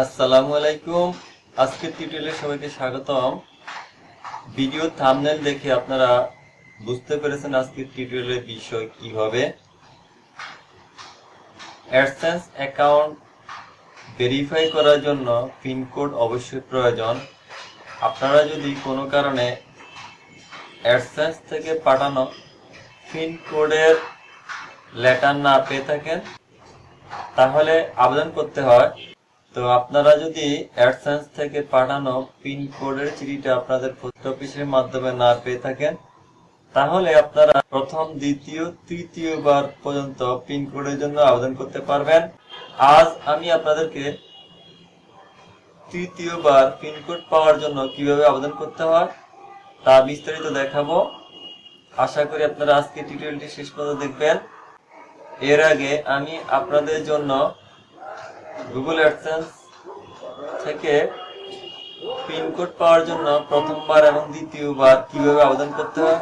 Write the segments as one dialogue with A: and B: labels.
A: আসসালামু আলাইকুম। আজকের টিউটোরিয়ালে সবাইকে স্বাগতম। ভিডিও থাম্বনেল দেখে আপনারা বুঝতে পেরেছেন আজকের টিউটোরিয়ালের বিষয় কি হবে অ্যাডসেন্স অ্যাকাউন্ট ভেরিফাই করার জন্য পিনকোড অবশ্যই প্রয়োজন। আপনারা যদি কোনো কারণে অ্যাডসেন্স থেকে পাঠানো পিনকোডের লেটার না পেয়ে থাকেন, তাহলে আবেদন করতে হয়। তো আপনারা যদি অ্যাডসেন্স থেকে পাঠানো পিন কোডের চিঠিটা আপনাদের পোস্ট অফিসের মাধ্যমে না পেয়ে থাকেন, তাহলে আপনারা প্রথম, দ্বিতীয়, তৃতীয়বার পর্যন্ত পিন কোডের জন্য আবেদন করতে পারবেন। আজ আমি আপনাদেরকে তৃতীয়বার পিনকোড পাওয়ার জন্য কীভাবে আবেদন করতে হয় তা বিস্তারিত দেখাবো। আশা করি আপনারা আজকে টিউটোরিয়ালটি শেষ পর্যন্ত দেখবেন। এর আগে আমি আপনাদের জন্য গুগল অ্যাডসেন্স থেকে পিনকোড পাওয়ার জন্য প্রথমবার এবং দ্বিতীয়বার কীভাবে আবেদন করতে হয়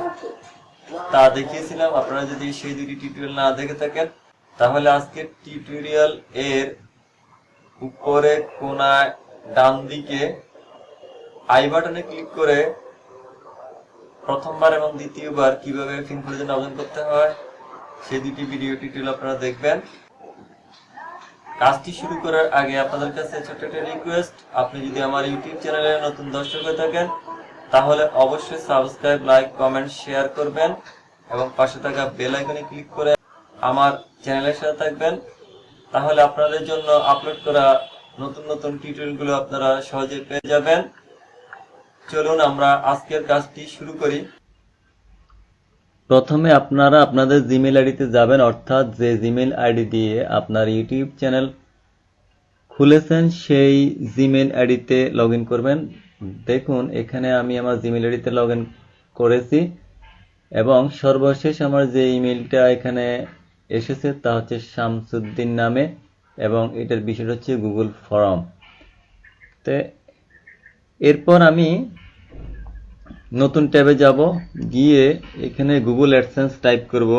A: তা দেখিয়েছিলাম। আপনারা যদি সেই দুটি টিউটোরিয়াল না দেখে থাকেন, তাহলে আজকের টিউটোরিয়াল এর উপরে কোনায় ডান দিকে আই বাটনে ক্লিক করে প্রথমবার এবং দ্বিতীয়বার কীভাবে পিনকোডের জন্য আবেদন করতে হয়, সেই দুটি ভিডিও টিউটোরিয়াল আপনারা দেখবেন। কাজটি শুরু করার আগে আপনাদের কাছে ছোট্ট একটা রিকোয়েস্ট আপনি যদি আমার ইউটিউব চ্যানেলে নতুন দর্শক হয়ে থাকেন, তাহলে অবশ্যই সাবস্ক্রাইব লাইক কমেন্ট শেয়ার করবেন এবং পাশে থাকা বেল আইকনে ক্লিক করে আমার চ্যানেলের সাথে থাকবেন। তাহলে আপনাদের জন্য আপলোড করা নতুন নতুন টিউটোরিয়ালগুলো আপনারা সহজে পেয়ে যাবেন। চলুন আমরা আজকের কাজটি শুরু করি। প্রথমে আপনারা আপনাদের জিমেল আইডিতে যাবেন, অর্থাৎ যে জিমেল আইডি দিয়ে আপনার ইউটিউব চ্যানেল খুলেছেন, সেই জিমেল আইডিতে লগ করবেন। দেখুন, এখানে আমি আমার জিমেল আইডিতে লগ করেছি, এবং সর্বশেষ আমার যে ইমেলটা এখানে এসেছে তা হচ্ছে শামসুদ্দিন নামে, এবং এটার বিষয়টা হচ্ছে গুগল ফর্ম তো এরপর আমি নতুন ট্যাবে যাব, গিয়ে এখানে গুগল অ্যাডসেন্স টাইপ করব।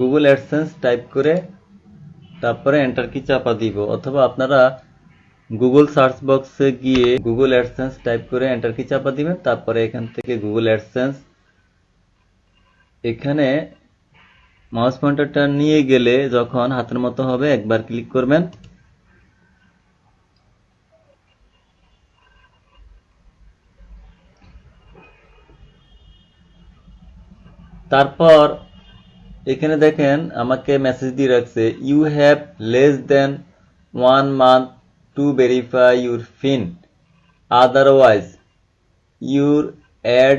A: গুগল অ্যাডসেন্স টাইপ করে তারপরে এন্টার কি চাপা দিব। অথবা আপনারা গুগল সার্চ বক্সে গিয়ে গুগল অ্যাডসেন্স টাইপ করে এন্টার কি চাপা দিবেন। তারপরে এখান থেকে গুগল অ্যাডসেন্স এখানে মাউস পয়েন্টারটা নিয়ে গেলে যখন হাতের মতো হবে, একবার ক্লিক করবেন। তারপর এখানে দেখেন আমাকে মেসেজ দিয়ে রাখছে you have less than one month to verify your PIN otherwise your ad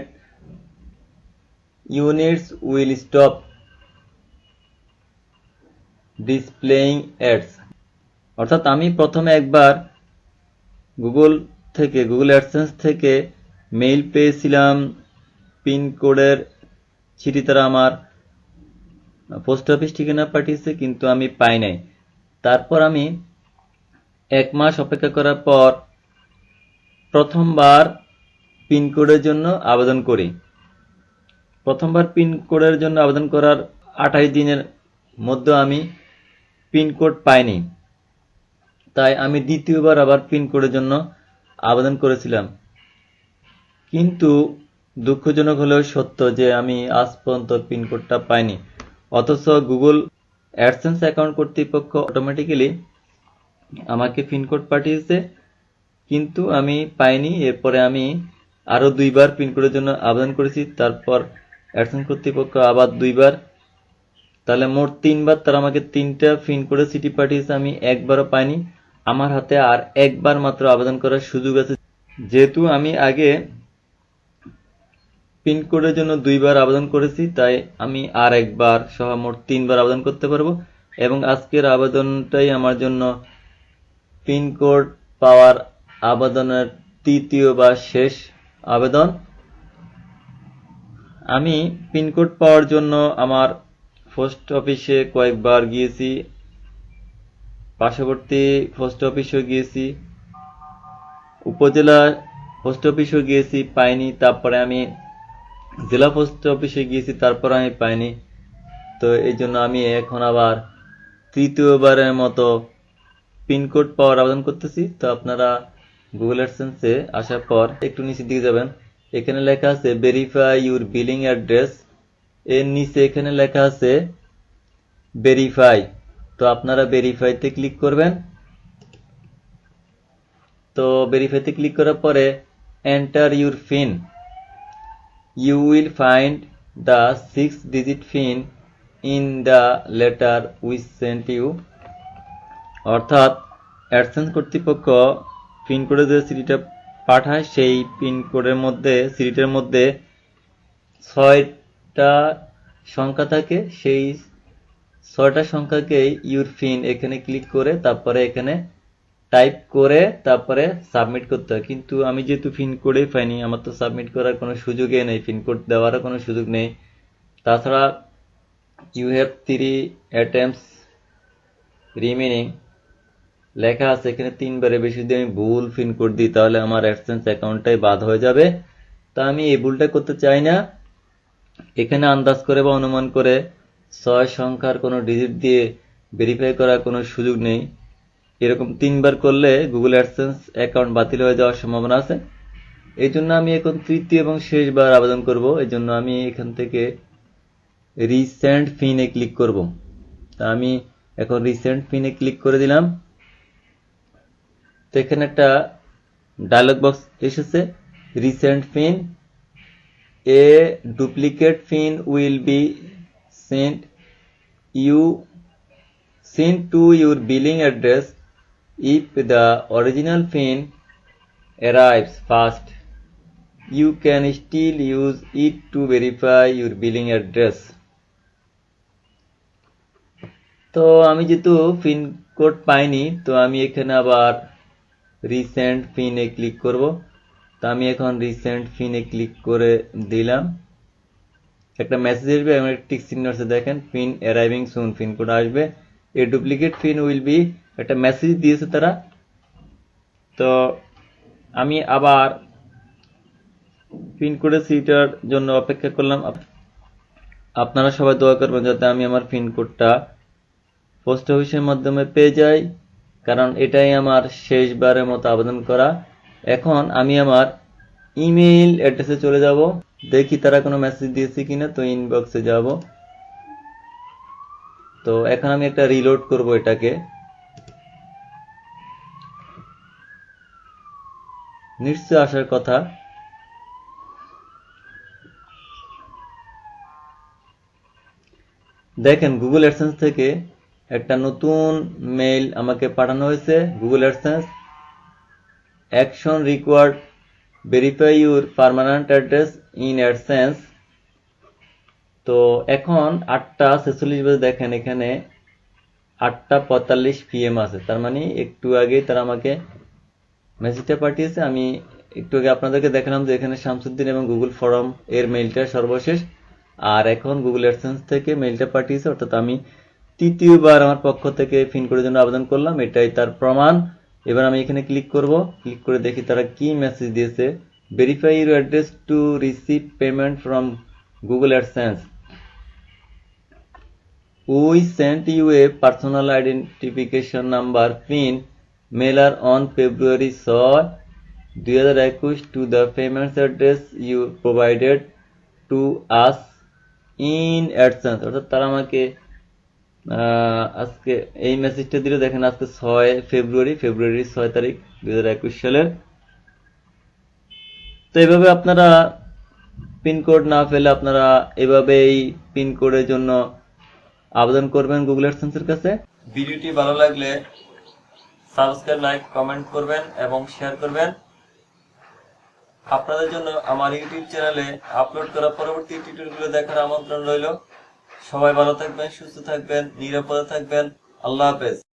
A: units will stop displaying ads অর্থাৎ আমি প্রথমে একবার গুগল থেকে গুগল অ্যাডসেন্স থেকে মেইল পেয়েছিলাম পিনকোডের চিঠি তারা আমার পোস্ট অফিস ঠিকানা পাঠিয়েছে, কিন্তু আমি পাই নাই। তারপর আমি এক মাস অপেক্ষা করার পর প্রথমবার পিনকোডের জন্য আবেদন করি। প্রথমবার পিনকোডের জন্য আবেদন করার আঠাশ দিনের মধ্যে আমি পিনকোড পাইনি। তাই আমি দ্বিতীয়বার আবার পিনকোডের জন্য আবেদন করেছিলাম। কিন্তু দুঃখজনক হলেও সত্য যে আমি আজ পর্যন্ত পিনকোডটা পাইনি। অথচ গুগল অ্যাডসেন্স অ্যাকাউন্ট কর্তৃপক্ষ অটোমেটিক্যালি আমাকে পিনকোড পাঠিয়েছে, কিন্তু আমি পাইনি। এরপরে আমি আরও দুইবার পিনকোডের জন্য আবেদন করেছি, তারপর অ্যাডসেন্স কর্তৃপক্ষ আবার দুইবার। তাহলে মোট তিনবার তারা আমাকে তিনটা পিনকোডের সিটি পাঠিয়েছে, আমি একবারও পাইনি। আমার হাতে আর একবার মাত্র আবেদন করার সুযোগ আছে। যেহেতু আমি আগে পিনকোডের জন্য দুইবার আবেদন করেছি, তাই আমি আর একবার সহ মোট তিনবার আবেদন করতে পারব। এবং আজকের আবেদনটাই আমার জন্য পিনকোড পাওয়ার আবেদনের তৃতীয় বা শেষ আবেদন। আমি পিনকোড পাওয়ার জন্য আমার পোস্ট অফিসে কয়েকবার গিয়েছি, পার্শ্ববর্তী পোস্ট অফিসেও গিয়েছি, উপজেলা পোস্ট অফিসেও গিয়েছি, পাইনি, তারপরে আমি জেলা পোস্ট অফিসে গিয়েছি, তারপর আমি পাইনি। তো এই জন্য আমি এখন আবার তৃতীয়বারের মতো পিনকোড পাওয়ার আবেদন করতেছি। তো আপনারা গুগল অ্যাডসেন্সে আসার পর একটু নিচের দিকে যাবেন। এখানে লেখা আছে ভেরিফাই ইউর বিলিং অ্যাড্রেস এর নিচে এখানে লেখা আছে ভেরিফাই তো আপনারা ভেরিফাইতে ক্লিক করবেন। তো ভেরিফাইতে ক্লিক করার পরে enter your PIN you will find the six digit pin in the letter we sent you. অর্থাৎ অ্যাডসেন্স কর্তৃপক্ষ পিনকোডে যে সিডিটা পাঠায়, সেই পিন পিনকোডের মধ্যে সিডিটার মধ্যে ছয়টা সংখ্যা থাকে, সেই ছয়টা সংখ্যাকে ইউর ফিন এখানে ক্লিক করে তারপরে এখানে টাইপ করে তারপরে সাবমিট করতে হয়। কিন্তু আমি যেহেতু ফিন কোডে পাইনি, আমার তো সাবমিট করার কোনো সুযোগই নেই পিন কোড দেওয়ারও কোনো সুযোগ নেই। তাছাড়া you have three attempts remaining লেখা আছে এখানে তিনবারে বেশি যদি আমি ভুল পিন কোড দিই, তাহলে আমার অ্যাডসেন্স অ্যাকাউন্টটাই বাদ হয়ে যাবে। তা আমি এই ভুলটা করতে চাই না। এখানে আন্দাজ করে বা অনুমান করে ছয় সংখ্যার কোনো ডিজিট দিয়ে ভেরিফাই করার কোনো সুযোগ নেই। এরকম তিনবার করলে গুগল অ্যাডসেন্স অ্যাকাউন্ট বাতিল হয়ে যাওয়ার সম্ভাবনা আছে। এই জন্য আমি এখন তৃতীয় এবং শেষবার আবেদন করব। এই জন্য আমি এখান থেকে রিসেন্ট ফিনে ক্লিক করব। তা আমি এখন রিসেন্ট ফিনে ক্লিক করে দিলাম। তো এখানে একটা ডায়লগ বক্স এসেছে। Resent PIN a duplicate PIN will be sent you sent to your billing address if the original pin arrives fast, you can still use it to verify your billing address. তো আমি যেহেতু pin code পাইনি, তো আমি এখানে আবার recent পিনে click করব। তো আমি এখন রিসেন্ট পিনে ক্লিক করে দিলাম। একটা মেসেজ আসবে একটা টিক চিহ্ন দেখেন PIN arriving soon PIN code আসবে। A duplicate PIN will be একটা মেসেজ দিয়েছে তারা। তো আমি আবার পিন কোডের সিটার জন্য অপেক্ষা করলাম। আপ- আপনারা সবাই দোয়া করবেন যাতে আমি আমার পিন কোডটা পোস্ট অফিসের মাধ্যমে পেয়ে যাই, কারণ এটাই আমার শেষবারের মতো আবেদন করা। এখন আমি আমার ইমেইল অ্যাড্রেসে চলে যাব। দেখি তারা কোনো মেসেজ দিয়েছে কিনা, তো ইনবক্সে যাব। তো এখন আমি একটা রিলোড করব এটাকে। নিশ্চয় আসার কথা। দেখেন গুগল অ্যাডসেন্স থেকে একটা নতুন মেইল আমাকে পাঠানো হয়েছে। Google AdSense action required verify your permanent address in AdSense তো এখন আটটা ছেচল্লিশ বাজে, দেখেন এখানে আটটা পঁয়তাল্লিশ পিএম আছে। তার মানে একটু আগে তারা আমাকে মেসেজটা পাঠিয়েছে, আমি একটু আগে আপনাদেরকে দেখালাম যে এখানে শামসুদ্দিন এবং গুগল ফরম এর মেইলটা সর্বশেষ, আর এখন গুগল অ্যাডসেন্স থেকে মেইলটা পাঠিয়েছে, অর্থাৎ আমি তৃতীয়বার আমার পক্ষ থেকে ফিন করার জন্য আবেদন করলাম, এটাই তার প্রমাণ। এবার আমি এখানে ক্লিক করব ক্লিক করে দেখি তারা কি মেসেজ দিয়েছে। Verify your address to receive payment from Google AdSense we sent you a personal identification number PIN mailer on February 6, 2021 to the payments address you provided to us in AdSense অর্থাৎ তারা আমাকে আজকে এই মেসেজটা দিল দেখেন আজকে ছয় ফেব্রুয়ারি ফেব্রুয়ারি ছয় তারিখ দুই হাজার একুশ সালের। তো এইভাবে আপনারা পিনকোড না পেলে আপনারা এভাবে এই পিনকোডের জন্য আবেদন করবেন গুগল অ্যাডসেন্সের কাছে। ভিডিওটি ভালো লাগলে সাবস্ক্রাইব লাইক কমেন্ট করবেন এবং শেয়ার করবেন। আপনাদের জন্য আমার ইউটিউব চ্যানেলে আপলোড করা পরবর্তী টিউটোরিয়ালগুলো দেখার আমন্ত্রণ রইল। সবাই ভালো থাকবেন, সুস্থ থাকবেন, নিরাপদে থাকবেন। আল্লাহ হাফেজ।